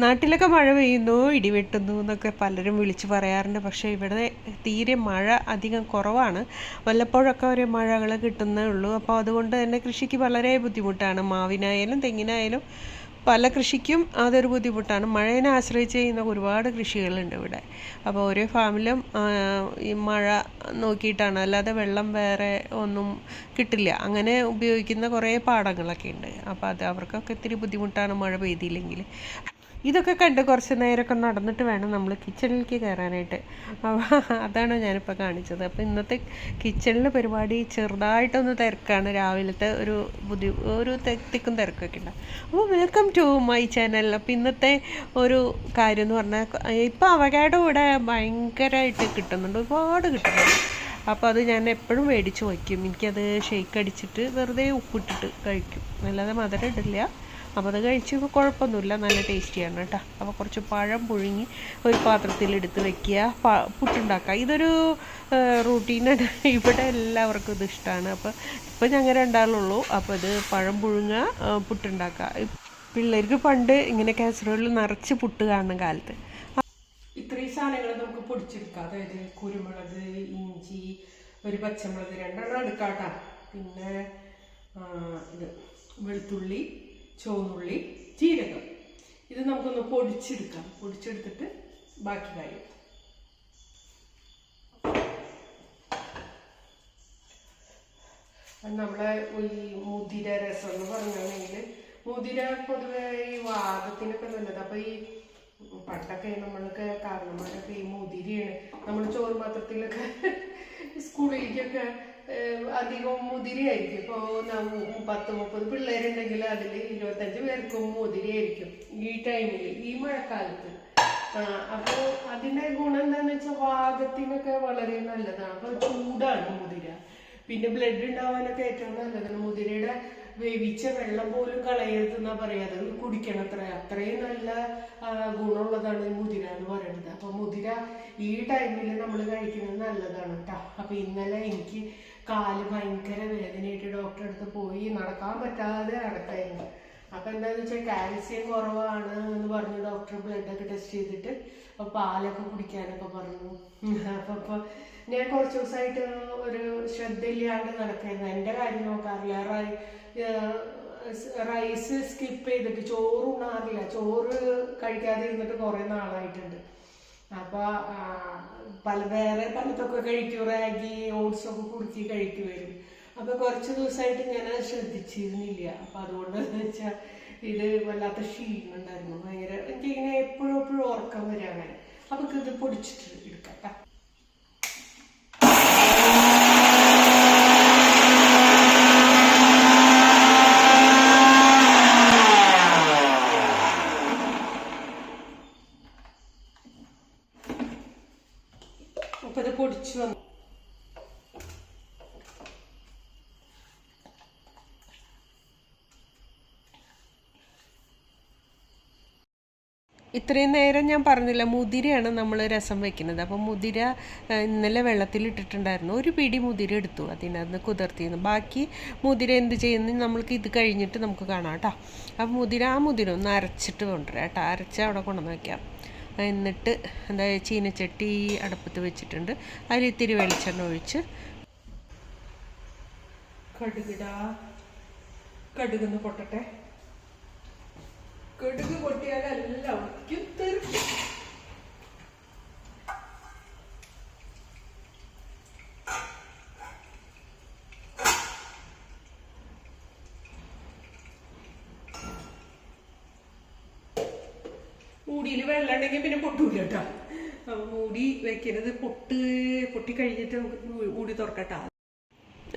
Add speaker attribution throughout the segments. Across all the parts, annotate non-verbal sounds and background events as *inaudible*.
Speaker 1: നാട്ടിലൊക്കെ മഴ പെയ്യുന്നു ഇടിവെട്ടുന്നു എന്നൊക്കെ പലരും വിളിച്ച് പറയാറുണ്ട്. പക്ഷേ ഇവിടെ തീരെ മഴ അധികം കുറവാണ്. വല്ലപ്പോഴൊക്കെ ഒരു മഴകൾ കിട്ടുന്നേ ഉള്ളൂ. അപ്പോൾ അതുകൊണ്ട് തന്നെ കൃഷിക്ക് വളരെ ബുദ്ധിമുട്ടാണ്. മാവിനായാലും തെങ്ങിനായാലും പല കൃഷിക്കും അതൊരു ബുദ്ധിമുട്ടാണ്. മഴയെ ആശ്രയിച്ച് ചെയ്യുന്ന ഒരുപാട് കൃഷികളുണ്ട് ഇവിടെ. അപ്പോൾ ഓരോ ഫാമിലും ഈ മഴ നോക്കിയിട്ടാണ്. അല്ലാതെ വെള്ളം വേറെ ഒന്നും കിട്ടില്ല. അങ്ങനെ ഉപയോഗിക്കുന്ന കുറേ പാടങ്ങളൊക്കെ ഉണ്ട്. അപ്പോൾ അത് അവർക്കൊക്കെ ഇത്തിരി ബുദ്ധിമുട്ടാണ് മഴ പെയ്തില്ലെങ്കിൽ. ഇതൊക്കെ കണ്ട് കുറച്ച് നേരമൊക്കെ നടന്നിട്ട് വേണം നമ്മൾ കിച്ചണിലേക്ക് കയറാനായിട്ട് അതാണ് ഞാനിപ്പോൾ കാണിച്ചത്. അപ്പോൾ ഇന്നത്തെ കിച്ചണിലെ പരിപാടി ചെറുതായിട്ടൊന്ന് തിരക്കാണ്. രാവിലത്തെ ഒരു ബുദ്ധി ഒരു തിക്കും തിരക്കൊക്കെ ഉണ്ട്. അപ്പോൾ വെൽക്കം ടു മൈ ചാനൽ അപ്പോൾ ഇന്നത്തെ ഒരു കാര്യം എന്ന് പറഞ്ഞാൽ ഇപ്പോൾ അവകാടോ ഇവിടെ ഭയങ്കരമായിട്ട് കിട്ടുന്നുണ്ട്. ഒരുപാട് കിട്ടുന്നുണ്ട്. അപ്പോൾ അത് ഞാൻ എപ്പോഴും മേടിച്ച് വയ്ക്കും. എനിക്കത് ഷേക്ക് അടിച്ചിട്ട് വെറുതെ ഉപ്പിട്ടിട്ട് കഴിക്കും. അല്ലാതെ മധുരം ഇടില്ല. അപ്പോൾ അത് കഴിച്ച് കുഴപ്പമൊന്നുമില്ല. നല്ല ടേസ്റ്റിയാണ് കേട്ടോ. അപ്പോൾ കുറച്ച് പഴം പുഴുങ്ങി ഒരു പാത്രത്തിൽ എടുത്ത് വെക്കുക പുട്ടുണ്ടാക്കുക. ഇതൊരു റൂട്ടീനാണ് *laughs* ഇവിടെ എല്ലാവർക്കും ഇത് ഇഷ്ടമാണ് അപ്പോൾ ഇപ്പോൾ ഞങ്ങൾ രണ്ടാളുള്ളൂ. അപ്പോൾ ഇത് പഴം പുഴുങ്ങുക പുട്ടുണ്ടാക്കുക. പിള്ളേർക്ക് പണ്ട് ഇങ്ങനെ കാസറോളിൽ നിറച്ച് പുട്ട് കാണുന്ന കാലത്ത്. ഇത്രയും സാധനങ്ങൾ നമുക്ക് പൊടിച്ചെടുക്കാം. അതായത് കുരുമുളക് ഇഞ്ചി ഒരു പച്ചമുളക് രണ്ടെണ്ണം എടുക്കാട്ടാ പിന്നെ ഇത് വെളുത്തുള്ളി ചുവന്നുള്ളി ജീരകം. ഇത് നമുക്കൊന്ന് പൊടിച്ചെടുക്കാം. പൊടിച്ചെടുത്തിട്ട് ബാക്കി കാര്യം. നമ്മളെ ഈ മുതിര രസം എന്ന് പറഞ്ഞാണെങ്കിൽ മുതിര പൊതുവെ ഈ വാദത്തിനൊക്കെ നല്ലത്. അപ്പൊ ഈ പണ്ടൊക്കെ നമ്മൾക്ക് കാരണന്മാരൊക്കെ ഈ മുതിരയാണ്. നമ്മൾ ചോറ് പാത്രത്തിലൊക്കെ *laughs* സ്കൂളിലേക്കൊക്കെ അധികം മുതിരിയായിരിക്കും. ഇപ്പോൾ പത്ത് മുപ്പത് പിള്ളേരുണ്ടെങ്കിൽ അതിൽ ഇരുപത്തഞ്ച് പേർക്കും മുതിരിയായിരിക്കും ഈ ടൈമിൽ ഈ മഴക്കാലത്ത്. അപ്പോൾ അതിന്റെ ഗുണം എന്താണെന്ന് വെച്ചാൽ വാദത്തിനൊക്കെ വളരെ നല്ലതാണ്. അപ്പോൾ ചൂടാണ് മുതിര. പിന്നെ ബ്ലഡ് ഉണ്ടാവാനൊക്കെ ഏറ്റവും നല്ലതാണ്. മുതിരയുടെ വേവിച്ച വെള്ളം പോലും കളയരുതെന്നാ പറയാ. അത് കുടിക്കണം അത്ര അത്രയും നല്ല ഗുണമുള്ളതാണ് മുതിര എന്ന് പറയുന്നത് അപ്പൊ മുതിര ഈ ടൈമിൽ നമ്മൾ കഴിക്കുന്നത് നല്ലതാണ് കേട്ടോ അപ്പൊ ഇന്നലെ എനിക്ക് കാൽ ഭയങ്കര വേദനയായിട്ട് ഡോക്ടറെ അടുത്ത് പോയി. നടക്കാൻ പറ്റാതെ നടക്കായിരുന്നു. അപ്പൊ എന്താന്ന് വെച്ചാൽ കാൽസ്യം കുറവാണ് എന്ന് പറഞ്ഞു ഡോക്ടർ ബ്ലഡ് ഒക്കെ ടെസ്റ്റ് ചെയ്തിട്ട് അപ്പൊ പാലൊക്കെ കുടിക്കാനൊക്കെ പറഞ്ഞു. അപ്പൊ അപ്പൊ ഞാൻ കുറച്ച് ദിവസമായിട്ട് ഒരു ശ്രദ്ധയില്ലാണ്ട് നടക്കായിരുന്നു. എന്റെ കാര്യം നോക്കാറില്ല. റൈസ് സ്കിപ്പ് ചെയ്തിട്ട് ചോറ് ഉണ്ണാറില്ല. ചോറ് കഴിക്കാതെ ഇരുന്നിട്ട് കുറെ നാളായിട്ടുണ്ട്. അപ്പൊ പല വേറെ പലതൊക്കെ കഴിക്കും. റാഗി ഓട്സ് ഒക്കെ കുറുക്കി കഴിക്കുമായിരുന്നു അപ്പൊ കുറച്ച് ദിവസമായിട്ട് ഞാൻ അത് ശ്രദ്ധിച്ചിരുന്നില്ല. അപ്പൊ അതുകൊണ്ട് വെച്ചാൽ ഇത് വല്ലാത്ത ക്ഷീണം ഉണ്ടായിരുന്നു. ഭയങ്കര എനിക്കിങ്ങനെ എപ്പോഴും എപ്പോഴും ഉറക്കം വരാൻ അപ്പൊ ഇത് പൊടിച്ചിട്ട് എടുക്കാം അപ്പോൾ ഇത് പൊടിച്ചു വന്നു ഇത്രയും നേരം ഞാൻ പറഞ്ഞില്ല മുതിരയാണ് നമ്മൾ രസം വെക്കുന്നത്. അപ്പോൾ മുതിര ഇന്നലെ വെള്ളത്തിൽ ഇട്ടിട്ടുണ്ടായിരുന്നു. ഒരു പിടി മുതിര എടുത്തു അതിനകത്ത് കുതിർത്തിന്ന് ബാക്കി മുതിര എന്ത് ചെയ്യുന്നു? നമ്മൾക്ക് ഇത് കഴിഞ്ഞിട്ട് നമുക്ക് കാണാം കേട്ടോ. അപ്പോൾ മുതിര ആ മുതിര ഒന്ന് അരച്ചിട്ട് കൊണ്ടുവരാം കേട്ടോ. അരച്ച് അവിടെ കൊണ്ടുവന്ന് വയ്ക്കാം എന്നിട്ട് എന്താ ചീനച്ചട്ടി അടുപ്പത്ത് വെച്ചിട്ടുണ്ട്. അതിൽ ഇത്തിരി വെളിച്ചെണ്ണ ഒഴിച്ച് കടുകിടാ കടുകെന്ന് പൊട്ടട്ടെ. കടുക് പൊട്ടിയാലെല്ലാം തെറിക്കും മൂടിയിൽ വെള്ളം ഉണ്ടെങ്കിൽ പിന്നെ പൊട്ടൂല കേട്ടോ. മൂടി വെക്കരുത്. പൊട്ട് പൊട്ടി കഴിഞ്ഞിട്ട് നമുക്ക് മൂടി തുറക്കട്ടോ.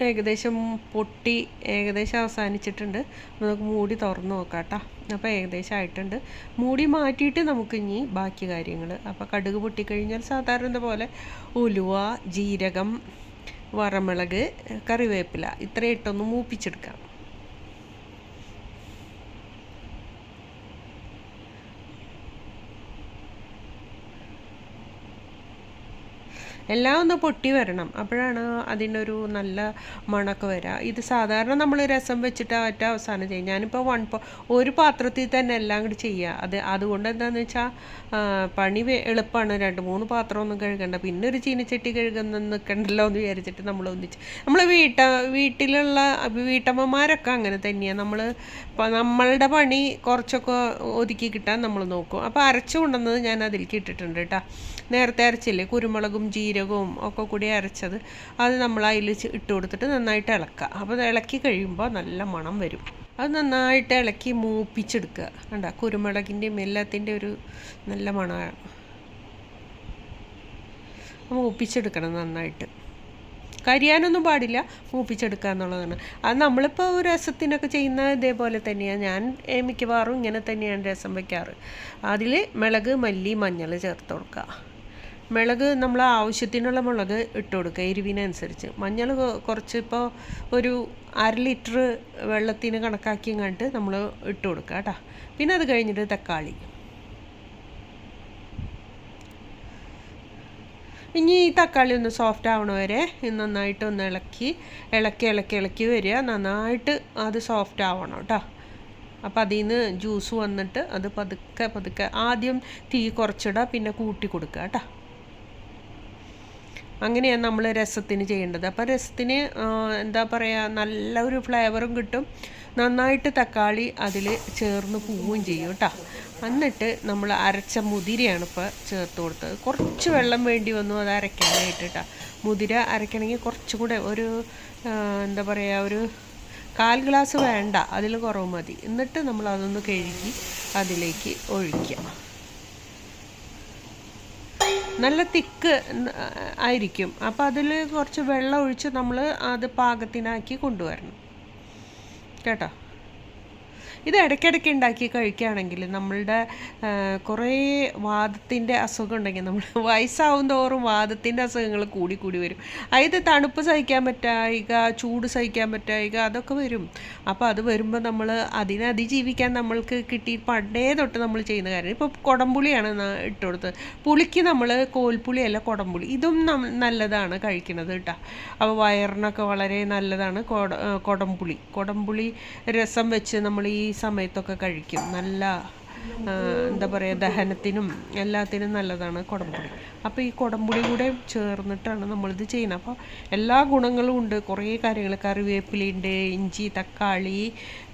Speaker 1: ഏകദേശം പൊട്ടി ഏകദേശം അവസാനിച്ചിട്ടുണ്ട്. നമുക്ക് മൂടി തുറന്ന് നോക്കാം കേട്ടോ. അപ്പോൾ ഏകദേശം ആയിട്ടുണ്ട്. മൂടി മാറ്റിയിട്ട് നമുക്ക് ഇനി ബാക്കി കാര്യങ്ങൾ. അപ്പോൾ കടുക് പൊട്ടിക്കഴിഞ്ഞാൽ സാധാരണ പോലെ ഉലുവ ജീരകം വറമിളക് കറിവേപ്പില ഇത്രയും ഇട്ടൊന്ന് മൂപ്പിച്ചെടുക്കാം. എല്ലാം ഒന്ന് പൊട്ടി വരണം. അപ്പോഴാണ് അതിനൊരു നല്ല മണമൊക്കെ വരിക ഇത് സാധാരണ നമ്മൾ രസം വെച്ചിട്ട് ഒറ്റ അവസാനം ചെയ്യും. ഞാനിപ്പോൾ വൺ ഒരു പാത്രത്തിൽ തന്നെ എല്ലാം കൂടി ചെയ്യുക അത് അതുകൊണ്ട് എന്താണെന്ന് വെച്ചാൽ പണി എളുപ്പമാണ് രണ്ട് മൂന്ന് പാത്രമൊന്നും കഴുകണ്ട. പിന്നെ ഒരു ചീനച്ചട്ടി കഴുകുന്ന നിൽക്കണ്ടല്ലോ എന്ന് വിചാരിച്ചിട്ട് നമ്മൾ ഒന്നിച്ച്. നമ്മൾ വീട്ട വീട്ടിലുള്ള വീട്ടമ്മമാരൊക്കെ അങ്ങനെ തന്നെയാണ് നമ്മൾ നമ്മളുടെ പണി കുറച്ചൊക്കെ ഒതുക്കി കിട്ടാൻ നമ്മൾ നോക്കും. അപ്പോൾ അരച്ചു കൊണ്ടുവന്നത് ഞാൻ അതിലേക്ക് ഇട്ടിട്ടുണ്ട് കേട്ടോ. നേരത്തെ അരച്ചില്ലേ? കുരുമുളകും ജീരകവും ഒക്കെ കൂടി അരച്ചത് അത് നമ്മൾ അതിൽ ഇട്ട് കൊടുത്തിട്ട് നന്നായിട്ട് ഇളക്കുക. അപ്പോൾ ഇളക്കി കഴിയുമ്പോൾ നല്ല മണം വരും. അത് നന്നായിട്ട് ഇളക്കി മൂപ്പിച്ചെടുക്കുക. കണ്ട? കുരുമുളകിന്റെയും എല്ലാത്തിന്റെ ഒരു നല്ല മണമാണ്. മൂപ്പിച്ചെടുക്കണം നന്നായിട്ട്. കരിയാനൊന്നും പാടില്ല. മൂപ്പിച്ചെടുക്കുക എന്നുള്ളതാണ്. അത് നമ്മളിപ്പോൾ രസത്തിനൊക്കെ ചെയ്യുന്ന ഇതേപോലെ തന്നെയാണ്. ഞാൻ മിക്കവാറും ഇങ്ങനെ തന്നെയാണ് രസം വയ്ക്കാറ്. അതിൽ മിളക് മല്ലി മഞ്ഞൾ ചേർത്ത് കൊടുക്കുക. മിളക് നമ്മൾ ആവശ്യത്തിനുള്ള മുളക് ഇട്ട് കൊടുക്കുക എരിവിനനുസരിച്ച്. മഞ്ഞൾ കുറച്ച് ഇപ്പോൾ ഒരു അര ലിറ്റർ വെള്ളത്തിന് കണക്കാക്കി കണ്ടിട്ട് നമ്മൾ ഇട്ട് കൊടുക്കുക കേട്ടോ. പിന്നെ അത് കഴിഞ്ഞിട്ട് തക്കാളി. ഇനി ഈ തക്കാളി ഒന്ന് സോഫ്റ്റ് ആവണ വരെ നന്നായിട്ട് ഒന്ന് ഇളക്കി ഇളക്കി ഇളക്കി ഇളക്കി വരിക. നന്നായിട്ട് അത് സോഫ്റ്റ് ആവണം കേട്ടോ. അപ്പം അതിൽ നിന്ന് ജ്യൂസ് വന്നിട്ട് അത് പതുക്കെ പതുക്കെ ആദ്യം തീ കുറച്ചിടുക പിന്നെ കൂട്ടി കൊടുക്കുക കേട്ടോ. അങ്ങനെയാണ് നമ്മൾ രസത്തിന് ചെയ്യേണ്ടത്. അപ്പോൾ രസത്തിന് എന്താ പറയുക നല്ല ഒരു ഫ്ലേവറും കിട്ടും. നന്നായിട്ട് തക്കാളി അതിൽ ചേർന്ന് പോവുകയും ചെയ്യും കേട്ടോ എന്നിട്ട് നമ്മൾ അരച്ച മുതിരയാണ് ഇപ്പോൾ ചേർത്ത് കൊടുത്തത്. കുറച്ച് വെള്ളം വേണ്ടി വന്നു അത് അരയ്ക്കാനായിട്ട് കേട്ടോ മുതിര അരയ്ക്കണമെങ്കിൽ കുറച്ചും കൂടെ ഒരു എന്താ പറയുക ഒരു കാൽ ഗ്ലാസ് വേണ്ട. അതിൽ കുറവ് മതി. എന്നിട്ട് നമ്മൾ അതൊന്ന് കഴുകി അതിലേക്ക് ഒഴിക്കുക. നല്ല തിക്ക് ആയിരിക്കും. അപ്പോൾ അതിൽ കുറച്ച് വെള്ളം ഒഴിച്ച് നമ്മൾ അത് പാകത്തിനാക്കി കൊണ്ടുവരണം. കേട്ടോ? ഇത് ഇടയ്ക്കിടയ്ക്ക് ഉണ്ടാക്കി കഴിക്കുകയാണെങ്കിൽ നമ്മളുടെ കുറേ വാദത്തിന്റെ അസുഖം ഉണ്ടെങ്കിൽ നമ്മൾ *laughs* വയസ്സാവും തോറും വാദത്തിന്റെ അസുഖങ്ങൾ കൂടി കൂടി വരും. അതായത് തണുപ്പ് സഹിക്കാൻ പറ്റായിക ചൂട് സഹിക്കാൻ പറ്റായിക അതൊക്കെ വരും. അപ്പോൾ അത് വരുമ്പോൾ നമ്മൾ അതിനെ അതിജീവിക്കാൻ നമ്മൾക്ക് കിട്ടി പണ്ടേ തൊട്ട് നമ്മൾ ചെയ്യുന്ന കാര്യം. ഇപ്പോൾ കുടംപുളിയാണ് ഇട്ട് കൊടുത്തത്. പുളിക്ക് നമ്മൾ കോൽപ്പുളിയല്ല കുടംപുളി. ഇതും നല്ലതാണ് കഴിക്കുന്നത് കേട്ടോ. അപ്പോൾ വയറിനൊക്കെ വളരെ നല്ലതാണ് കൊട കുടംപുളി. കുടംപുളി രസം വെച്ച് നമ്മൾ ഈ സമയത്തൊക്കെ കഴിക്കും. നല്ല എന്താ പറയുക ദഹനത്തിനും എല്ലാത്തിനും നല്ലതാണ് കുടംപുളി അപ്പോൾ ഈ കുടംപുളി കൂടെ ചേർന്നിട്ടാണ് നമ്മളിത് ചെയ്യുന്നത്. അപ്പോൾ എല്ലാ ഗുണങ്ങളും ഉണ്ട്. കുറേ കാര്യങ്ങൾ കറിവേപ്പിലുണ്ട് ഇഞ്ചി തക്കാളി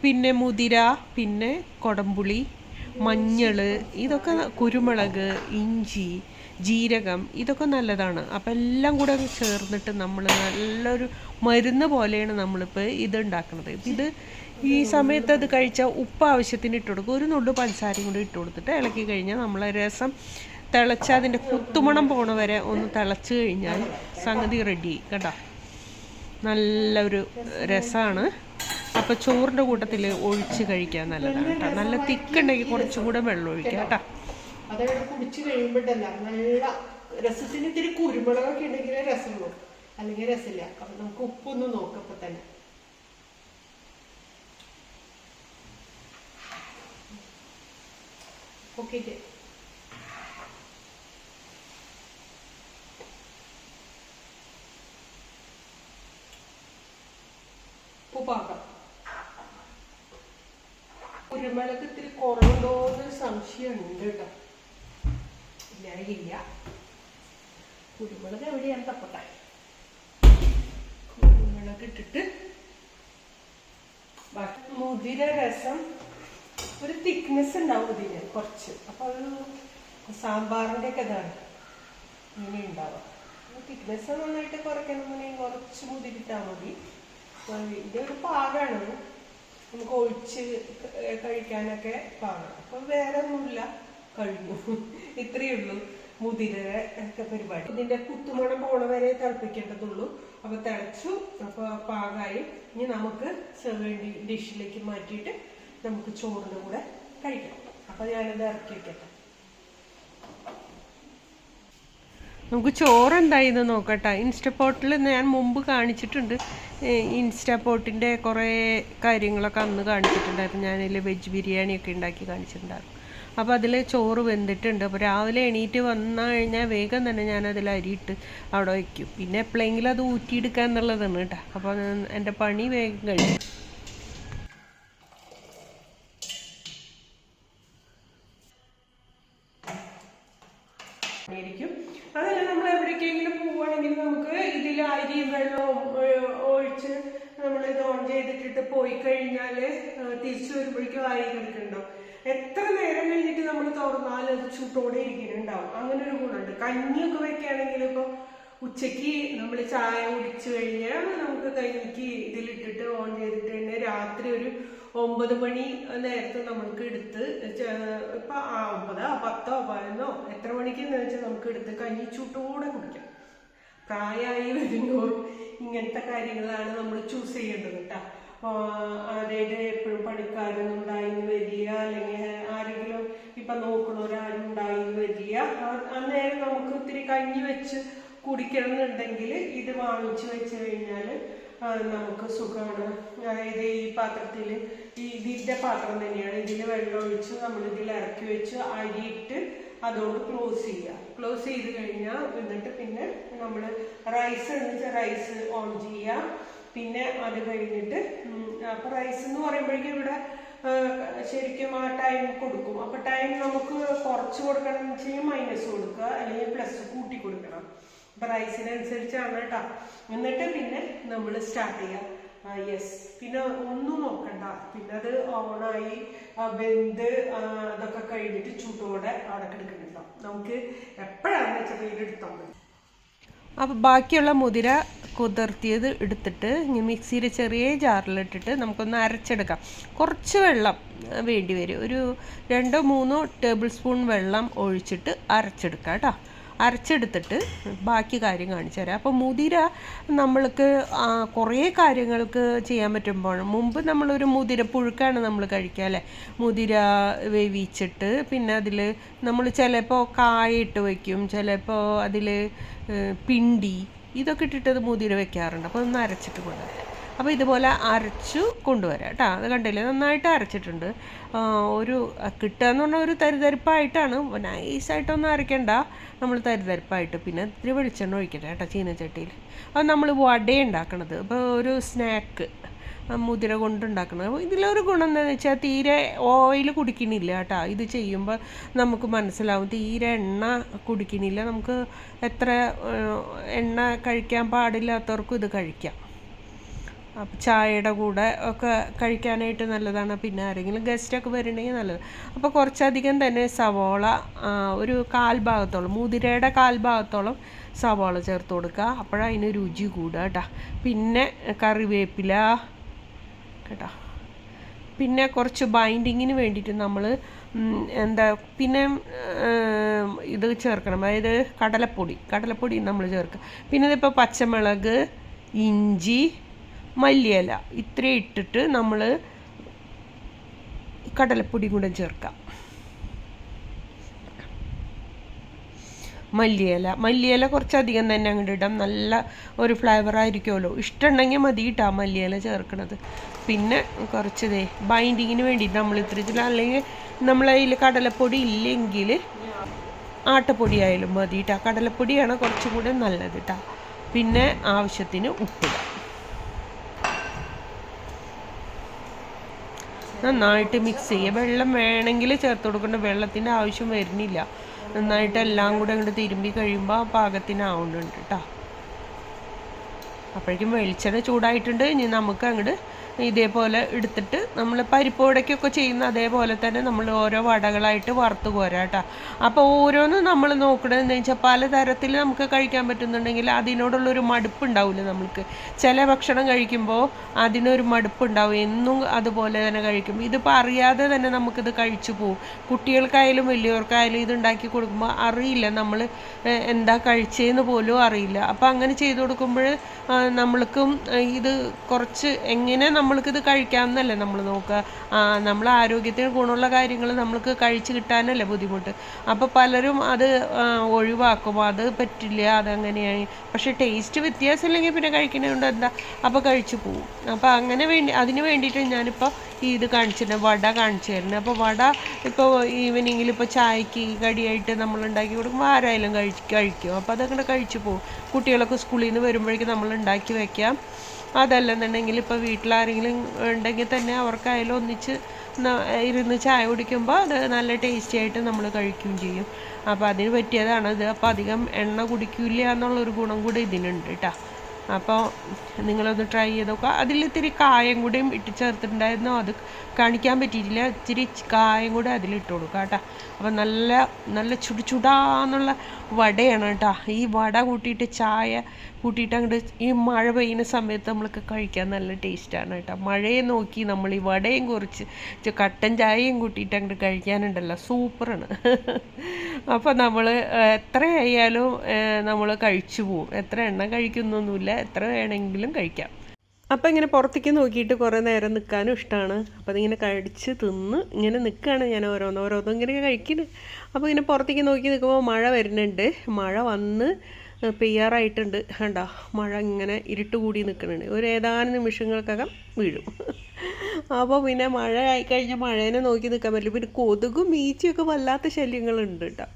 Speaker 1: പിന്നെ മുതിര പിന്നെ കുടംപുളി മഞ്ഞൾ ഇതൊക്കെ കുരുമുളക് ഇഞ്ചി ജീരകം ഇതൊക്കെ നല്ലതാണ്. അപ്പം എല്ലാം കൂടെ ചേർന്നിട്ട് നമ്മൾ നല്ലൊരു മരുന്ന് പോലെയാണ് നമ്മളിപ്പോൾ ഇത് ഉണ്ടാക്കുന്നത്. ഇത് ഈ സമയത്ത് അത് കഴിച്ചാൽ ഉപ്പ് ആവശ്യത്തിന് ഇട്ട് കൊടുക്കും. ഒരു നുള്ളു പഞ്ചസാരയും കൂടി ഇട്ട് കൊടുത്തിട്ട് ഇളക്കി കഴിഞ്ഞാൽ നമ്മൾ രസം തിളച്ച അതിന്റെ കുത്തുമണം പോണ വരെ ഒന്ന് തിളച്ച് കഴിഞ്ഞാൽ സംഗതി റെഡി കേട്ടോ? നല്ലൊരു രസമാണ് അപ്പോൾ ചോറിന്റെ കൂട്ടത്തിൽ ഒഴിച്ച് കഴിക്കാൻ നല്ലതാണ് കേട്ടോ. നല്ല തിക്കുണ്ടെങ്കിൽ കുറച്ചും കൂടെ വെള്ളം ഒഴിക്കാം കേട്ടോ.
Speaker 2: അതവിടെ കുടിച്ച് കഴിയുമ്പോഴല്ല നല്ല രസത്തിന് ഇത്തിരി കുരുമുളകൊക്കെ ഉണ്ടെങ്കിലേ രസമുള്ളൂ. അല്ലെങ്കിൽ രസമില്ല. അപ്പം നമുക്ക് ഉപ്പൊന്ന് നോക്കപ്പോൾ തന്നെ. ഓക്കെ ഉപ്പ് പാകം കുരുമുളക് ഇത്തിരി കുറവുണ്ടോ എന്നൊരു സംശയമുണ്ട് കേട്ടോ. ഇല്ല കുരുമുളക് എവിടെയാണ് തപ്പട്ടെ. കുരുമുളക് ഇട്ടിട്ട് മുതിര രസം ഒരു തിക്നെസ് ഉണ്ടാവും ഇതിന് കുറച്ച്. അപ്പൊ ഒരു സാമ്പാറിന്റെ ഒക്കെ ഇതാണ്. ഇങ്ങനെ ഉണ്ടാവുക തിക്നെസ് നന്നായിട്ട് കുറയ്ക്കണമെന്നുണ്ടെങ്കിൽ കുറച്ച് മുതിരിട്ടാൽ മതി. ഇതൊരു പാകാണ്. നമുക്ക് ഒഴിച്ച് കഴിക്കാനൊക്കെ പാകം അപ്പൊ വേറെ ഒന്നുമില്ല. കഴിഞ്ഞു. ഇത്രയേ ഉള്ളൂ മുതിര ഒക്കെ പരിപാടി. ഇതിന്റെ കുത്തുമണം പോണ വരെ തിളപ്പിക്കേണ്ടതുള്ളൂ. അപ്പൊ തിളച്ചു അപ്പൊ പാകായി. ഇനി നമുക്ക് സെർവേണ്ടി ഡിഷിലേക്ക് മാറ്റിയിട്ട് നമുക്ക് ചോറിന്റെ കൂടെ കഴിക്കാം. അപ്പോൾ ഞാനത് ഇറക്കി വെക്കട്ടെ.
Speaker 1: നമുക്ക് ചോറ് എന്തായിന്ന് നോക്കട്ടെ. ഇൻസ്റ്റപ്പോട്ടിൽ ഞാൻ മുമ്പ് കാണിച്ചിട്ടുണ്ട്. ഇൻസ്റ്റാപോട്ടിന്റെ കുറേ കാര്യങ്ങളൊക്കെ അന്ന് കാണിച്ചിട്ടുണ്ടായിരുന്നു. ഞാനതിൽ വെജ് ബിരിയാണിയൊക്കെ ഉണ്ടാക്കി കാണിച്ചിട്ടുണ്ടായിരുന്നു. അപ്പോൾ അതിൽ ചോറ് വെന്തിട്ടുണ്ട്. അപ്പോൾ രാവിലെ എണീറ്റ് വന്നു കഴിഞ്ഞാൽ വേഗം തന്നെ ഞാൻ അതിൽ അരിയിട്ട് അവിടെ വയ്ക്കും പിന്നെ എപ്പോഴെങ്കിലും അത് ഊറ്റിയെടുക്കുക എന്നുള്ളതാണ് കേട്ടോ അപ്പോൾ എന്റെ പണി വേഗം കഴിയും
Speaker 2: ആയിരിക്കും അതല്ല നമ്മൾ എവിടേക്കെങ്കിലും പോവുകയാണെങ്കിൽ നമുക്ക് ഇതിൽ അരിയും വെള്ളവും ഒ- ഒഴിച്ച് നമ്മൾ ഇത് ഓൺ ചെയ്തിട്ടിട്ട് പോയി കഴിഞ്ഞാൽ തിരിച്ചു വരുമ്പോഴേക്കും ആയി കിടക്കുന്നുണ്ടാവും എത്ര നേരം കഴിഞ്ഞിട്ട് നമ്മൾ തുറന്നാലും അത് ചൂട്ടോടെ ഇരിക്കുന്നുണ്ടാവും. അങ്ങനെ ഒരു ഗുണമുണ്ട്. കഞ്ഞിയൊക്കെ വെക്കുകയാണെങ്കിൽ ഇപ്പോൾ ഉച്ചയ്ക്ക് നമ്മൾ ചായ കുടിച്ചു കഴിഞ്ഞാൽ നമുക്ക് കഞ്ഞിക്ക് ഇതിലിട്ടിട്ട് ഓൺ ചെയ്തിട്ട് തന്നെ രാത്രി ഒരു ഒമ്പത് മണി നേരത്തെ നമുക്ക് എടുത്ത് ഇപ്പൊ ആ ഒമ്പതോ പത്തോ പതിനൊന്നോ എത്ര മണിക്കെന്ന് വെച്ചാൽ നമുക്ക് എടുത്ത് കഞ്ഞി ചൂട്ടോടെ കുടിക്കാം. പ്രായമായി വരുന്നോറും ഇങ്ങനത്തെ കാര്യങ്ങളാണ് നമ്മൾ ചൂസ് ചെയ്യേണ്ടത് കേട്ടോ. അതായത് എപ്പോഴും പണിക്കാരൊന്നും ഉണ്ടായിന്ന് വരിക അല്ലെങ്കിൽ ആരെങ്കിലും ഇപ്പൊ നോക്കണവരാരും ഉണ്ടായിന്ന് വരിക. അന്നേരം നമുക്ക് ഇത്തിരി കഞ്ഞി വെച്ച് കുടിക്കണം ഇത് വാങ്ങിച്ചു വെച്ച് കഴിഞ്ഞാൽ നമുക്ക് സുഖമാണ്. അതായത് ഈ പാത്രത്തിൽ ഈ ഇതിന്റെ പാത്രം തന്നെയാണ്. ഇതിൽ വെള്ളം ഒഴിച്ച് നമ്മൾ ഇതിൽ ഇറക്കി വെച്ച് അരിയിട്ട് അതോട് ക്ലോസ് ചെയ്യുക. ക്ലോസ് ചെയ്ത് കഴിഞ്ഞാൽ എന്നിട്ട് പിന്നെ നമ്മൾ റൈസ് റൈസ് ഓൺ ചെയ്യുക. പിന്നെ അത് കഴിഞ്ഞിട്ട് അപ്പൊ റൈസ് എന്ന് പറയുമ്പോഴേക്കും ഇവിടെ ശരിക്കും ആ ടൈം കൊടുക്കും. അപ്പൊ ടൈം നമുക്ക് കുറച്ച് കൊടുക്കണം എന്ന് വെച്ചാൽ മൈനസ് കൊടുക്കുക അല്ലെങ്കിൽ പ്ലസ് കൂട്ടി കൊടുക്കണം. അപ്പൊ റൈസിനനുസരിച്ചാണ് കേട്ടോ. എന്നിട്ട് പിന്നെ നമ്മൾ സ്റ്റാർട്ട് ചെയ്യാം യെസ് പിന്നെ ഒന്നും നോക്കണ്ട. പിന്നെ അത് ഓണായി വെന്ത് അതൊക്കെ കഴിഞ്ഞിട്ട് ചൂട്ടോടെ അവിടെ കിടക്കുന്നുണ്ടാവും നമുക്ക് എപ്പോഴാണെന്ന് വെച്ചാൽ എടുത്താൽ മതി.
Speaker 1: അപ്പോൾ ബാക്കിയുള്ള മുതിര കുതിർത്തിയത് എടുത്തിട്ട് ഇനി മിക്സിയിൽ ചെറിയ ജാറിലിട്ടിട്ട് നമുക്കൊന്ന് അരച്ചെടുക്കാം. കുറച്ച് വെള്ളം വേണ്ടി വരും. ഒരു രണ്ടോ മൂന്നോ ടേബിൾ സ്പൂൺ വെള്ളം ഒഴിച്ചിട്ട് അരച്ചെടുക്കാം കേട്ടോ. അരച്ചെടുത്തിട്ട് ബാക്കി കാര്യം കാണിച്ചു തരാം. അപ്പോൾ മുതിര നമ്മൾക്ക് കുറേ കാര്യങ്ങൾക്ക് ചെയ്യാൻ പറ്റുമ്പോൾ മുമ്പ് നമ്മളൊരു മുതിര പുഴുക്കാണ് നമ്മൾ കഴിക്കുക അല്ലേ? മുതിര വേവിച്ചിട്ട് പിന്നെ അതിൽ നമ്മൾ ചിലപ്പോൾ കായ ഇട്ട് വയ്ക്കും ചിലപ്പോൾ അതിൽ പിണ്ടി ഇതൊക്കെ ഇട്ടിട്ട് മുതിര വെക്കാറുണ്ട്. അപ്പോൾ ഒന്ന് അരച്ചിട്ട് കൊണ്ടുവരാം. അപ്പോൾ ഇതുപോലെ അരച്ചു കൊണ്ടുവരാം കേട്ടോ. അത് കണ്ടില്ലേ? നന്നായിട്ട് അരച്ചിട്ടുണ്ട്. ഒരു കിട്ടുക എന്ന് പറഞ്ഞാൽ ഒരു തരിതരിപ്പായിട്ടാണ്. നൈസായിട്ടൊന്നും അരയ്ക്കണ്ട. നമ്മൾ തരിതരിപ്പായിട്ട് പിന്നെ ഇത്തിരി വെളിച്ചെണ്ണ ഒഴിക്കട്ടെ കേട്ടോ ചീനച്ചട്ടിയിൽ. അത് നമ്മൾ വട ഉണ്ടാക്കണത് അപ്പോൾ ഒരു സ്നാക്ക്. മുതിര കൊണ്ടുണ്ടാക്കുന്നത് അപ്പോൾ ഇതിലൊരു ഗുണം എന്താണെന്ന് വെച്ചാൽ തീരെ ഓയിൽ കുടിക്കണില്ല കേട്ടോ. ഇത് ചെയ്യുമ്പോൾ നമുക്ക് മനസ്സിലാവും തീരെ എണ്ണ കുടിക്കണില്ല. നമുക്ക് എത്ര എണ്ണ കഴിക്കാൻ പാടില്ലാത്തവർക്കും ഇത് കഴിക്കാം. അപ്പം ചായയുടെ കൂടെ ഒക്കെ കഴിക്കാനായിട്ട് നല്ലതാണ്. പിന്നെ ആരെങ്കിലും ഗസ്റ്റൊക്കെ വരണമെങ്കിൽ നല്ലത്. അപ്പോൾ കുറച്ചധികം തന്നെ സവോള ഒരു കാൽ ഭാഗത്തോളം മുതിരയുടെ കാൽ ഭാഗത്തോളം സവോള ചേർത്ത് കൊടുക്കുക. അപ്പോഴതിന് രുചി കൂടുക കേട്ടോ. പിന്നെ കറിവേപ്പില കേട്ടോ. പിന്നെ കുറച്ച് ബൈൻഡിങ്ങിന് വേണ്ടിയിട്ട് നമ്മൾ എന്താ പിന്നെ ഇത് ചേർക്കണം. അതായത് കടലപ്പൊടി. കടലപ്പൊടി നമ്മൾ ചേർക്കുക പിന്നെ ഇതിപ്പോൾ പച്ചമുളക് ഇഞ്ചി മല്ലിയില. ഇത്രയും ഇട്ടിട്ട് നമ്മൾ കടലപ്പൊടി കൂടെ ചേർക്കാം. മല്ലിയില. മല്ലിയില കുറച്ചധികം തന്നെ അങ്ങോട്ട് ഇടാം. നല്ല ഒരു ഫ്ലേവർ ആയിരിക്കുമല്ലോ. ഇഷ്ടമുണ്ടെങ്കിൽ മതി ഇട്ടാ മല്ലിയില ചേർക്കണത്. പിന്നെ കുറച്ച് ദേ ബൈൻഡിങ്ങിന് വേണ്ടി നമ്മൾ ഇത്തിരി അല്ലെങ്കിൽ നമ്മളതിൽ കടലപ്പൊടി ഇല്ലെങ്കിൽ ആട്ടപ്പൊടി ആയാലും മതി ഇട്ടാ കടലപ്പൊടിയാണ് കുറച്ചും കൂടെ നല്ലത് ഇട്ടാ പിന്നെ ആവശ്യത്തിന് ഉപ്പിടാം നന്നായിട്ട് മിക്സ് ചെയ്യുക. വെള്ളം വേണമെങ്കിൽ ചേർത്ത് കൊടുക്കേണ്ട വെള്ളത്തിന്റെ ആവശ്യം വരുന്നില്ല. നന്നായിട്ട് എല്ലാം കൂടെ അങ്ങോട്ട് തിരുമ്പി കഴിയുമ്പോൾ പാകത്തിനാവുന്നുണ്ട് കേട്ടോ അപ്പോഴേക്കും വെളിച്ചെണ്ണ ചൂടായിട്ടുണ്ട്. ഇനി നമുക്ക് അങ്ങോട്ട് ഇതേപോലെ എടുത്തിട്ട് നമ്മൾ പരിപ്പ് വടയ്ക്കൊക്കെ ചെയ്യുന്ന അതേപോലെ തന്നെ നമ്മൾ ഓരോ വടകളായിട്ട് വറുത്ത് കോരാം കേട്ടോ. അപ്പോൾ ഓരോന്നും നമ്മൾ നോക്കണമെന്ന് വെച്ചാൽ പലതരത്തിൽ നമുക്ക് കഴിക്കാൻ പറ്റുന്നുണ്ടെങ്കിൽ അതിനോടുള്ളൊരു മടുപ്പ് ഉണ്ടാവില്ല നമുക്ക് ചില ഭക്ഷണം കഴിക്കുമ്പോൾ അതിനൊരു മടുപ്പ് ഉണ്ടാവും എന്നും അതുപോലെ തന്നെ കഴിക്കും. ഇതിപ്പോൾ അറിയാതെ തന്നെ നമുക്കിത് കഴിച്ചു പോകും കുട്ടികൾക്കായാലും വലിയവർക്കായാലും ഇത് ഉണ്ടാക്കി കൊടുക്കുമ്പോൾ അറിയില്ല നമ്മൾ എന്താ കഴിച്ചതെന്ന് പോലും അറിയില്ല. അപ്പോൾ അങ്ങനെ ചെയ്തു കൊടുക്കുമ്പോൾ നമ്മൾക്കും ഇത് കുറച്ച് എങ്ങനെ നമ്മൾ നമ്മൾക്കിത് കഴിക്കാമെന്നല്ലേ നമ്മൾ നോക്കുക. നമ്മൾ ആരോഗ്യത്തിന് ഗുണമുള്ള കാര്യങ്ങൾ നമ്മൾക്ക് കഴിച്ച് കിട്ടാനല്ലേ ബുദ്ധിമുട്ട്. അപ്പോൾ പലരും അത് ഒഴിവാക്കും. അത് പറ്റില്ല അതങ്ങനെയായി. പക്ഷേ ടേസ്റ്റ് വ്യത്യാസമില്ലെങ്കിൽ പിന്നെ കഴിക്കുന്നതുകൊണ്ട് എന്താ? അപ്പോൾ കഴിച്ചു പോവും. അപ്പോൾ അങ്ങനെ വേണ്ടി അതിന് വേണ്ടിയിട്ട് ഞാനിപ്പോൾ ഈ ഇത് കാണിച്ചിരുന്നത് വട കാണിച്ചു തരുന്നത് അപ്പോൾ വട ഇപ്പോൾ ഈവനിങ്ങിൽ ഇപ്പോൾ ചായക്ക് കടിയായിട്ട് നമ്മൾ ഉണ്ടാക്കി കൊടുക്കുമ്പോൾ ആരായാലും കഴിക്കും. അപ്പോൾ അതങ്ങനെ കഴിച്ചു പോകും കുട്ടികളൊക്കെ സ്കൂളിൽ നിന്ന് വരുമ്പോഴേക്കും നമ്മൾ ഉണ്ടാക്കി വെക്കാം. അതല്ലെന്നുണ്ടെങ്കിൽ ഇപ്പോൾ വീട്ടിലാരെങ്കിലും ഉണ്ടെങ്കിൽ തന്നെ അവർക്കായാലും ഒന്നിച്ച് ഇരുന്ന് ചായ കുടിക്കുമ്പോൾ അത് നല്ല ടേസ്റ്റി ആയിട്ട് നമ്മൾ കഴിക്കുകയും ചെയ്യും. അപ്പോൾ അതിന് പറ്റിയതാണ് ഇത്. അപ്പോൾ അധികം എണ്ണ കുടിക്കില്ല എന്നുള്ളൊരു ഗുണം കൂടി ഇതിനുണ്ട് കേട്ടോ അപ്പോൾ നിങ്ങളൊന്ന് ട്രൈ ചെയ്ത് നോക്കുക അതിൽ ഇത്തിരി കായം കൂടിയും ഇട്ട് ചേർത്തിട്ടുണ്ടായിരുന്നു അത് കാണിക്കാൻ പറ്റിയിട്ടില്ല. ഇച്ചിരി കായം കൂടെ അതിലിട്ട് കൊടുക്കുക കേട്ടോ. അപ്പം നല്ല നല്ല ചുടു ചുടാന്നുള്ള വടയാണ് കേട്ടോ. ഈ വട കൂട്ടിയിട്ട് ചായ കൂട്ടിയിട്ട് അങ്ങോട്ട് ഈ മഴ പെയ്യുന്ന സമയത്ത് നമ്മൾക്ക് കഴിക്കാൻ നല്ല ടേസ്റ്റാണ് കേട്ടോ. മഴയെ നോക്കി നമ്മൾ ഈ വടയും കുറച്ച് കട്ടൻ ചായയും കൂട്ടിയിട്ട് അങ്ങോട്ട് കഴിക്കാനുണ്ടല്ലോ. സൂപ്പറാണ് *laughs* അപ്പോൾ നമ്മൾ എത്ര ആയാലും നമ്മൾ കഴിച്ചു പോവും. എത്ര എണ്ണം കഴിക്കുന്നൊന്നുമില്ല. എത്ര വേണമെങ്കിലും കഴിക്കാം. അപ്പം ഇങ്ങനെ പുറത്തേക്ക് നോക്കിയിട്ട് കുറേ നേരം നിൽക്കാനും ഇഷ്ടമാണ് അപ്പോൾ അതിങ്ങനെ കഴിച്ച് തിന്ന് ഇങ്ങനെ നിൽക്കുകയാണ് ഞാൻ ഓരോന്ന് ഓരോന്നും ഇങ്ങനെ കഴിക്കുന്നത് അപ്പോൾ ഇങ്ങനെ പുറത്തേക്ക് നോക്കി നിൽക്കുമ്പോൾ മഴ വരുന്നുണ്ട്. മഴ വന്ന് പെയ്യാറായിട്ടുണ്ട്. കണ്ടോ? മഴ ഇങ്ങനെ ഇരുട്ട് കൂടി നിൽക്കുന്നുണ്ട് ഒരു ഏതാനും നിമിഷങ്ങൾക്കകം വീഴും. അപ്പോൾ പിന്നെ മഴ ആയിക്കഴിഞ്ഞാൽ മഴേനെ നോക്കി നിൽക്കാൻ പറ്റില്ല. പിന്നെ കൊതുകും ഈച്ചയൊക്കെ വല്ലാത്ത ശല്യങ്ങളുണ്ട് കേട്ടോ.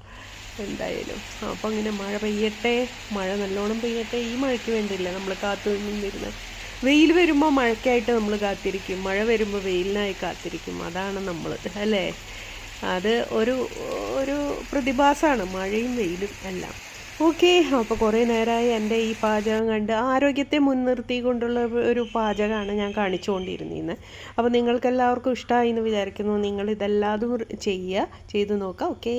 Speaker 1: എന്തായാലും. അപ്പോൾ ഇങ്ങനെ മഴ പെയ്യട്ടെ. മഴ നല്ലോണം പെയ്യട്ടെ. ഈ മഴയ്ക്ക് വേണ്ടിയില്ല നമ്മൾ കാത്തു നിന്നിരുന്നത് വെയിൽ വരുമ്പോൾ മഴയ്ക്കായിട്ട് നമ്മൾ കാത്തിരിക്കും. മഴ വരുമ്പോൾ വെയിലിനായി കാത്തിരിക്കും. അതാണ് നമ്മൾ അല്ലേ? അത് ഒരു ഒരു പ്രതിഭാസമാണ്. മഴയും വെയിലും എല്ലാം. ഓക്കെ അപ്പോൾ കുറേ നേരമായി എന്റെ ഈ പാചകം കണ്ട് ആരോഗ്യത്തെ മുൻനിർത്തിക്കൊണ്ടുള്ള ഒരു പാചകമാണ് ഞാൻ കാണിച്ചുകൊണ്ടിരുന്നത് അപ്പോൾ നിങ്ങൾക്കെല്ലാവർക്കും ഇഷ്ടമായി എന്ന് വിചാരിക്കുന്നു. നിങ്ങൾ ഇതെല്ലാതും ചെയ്യുക ചെയ്തു നോക്കുക ഓക്കെ.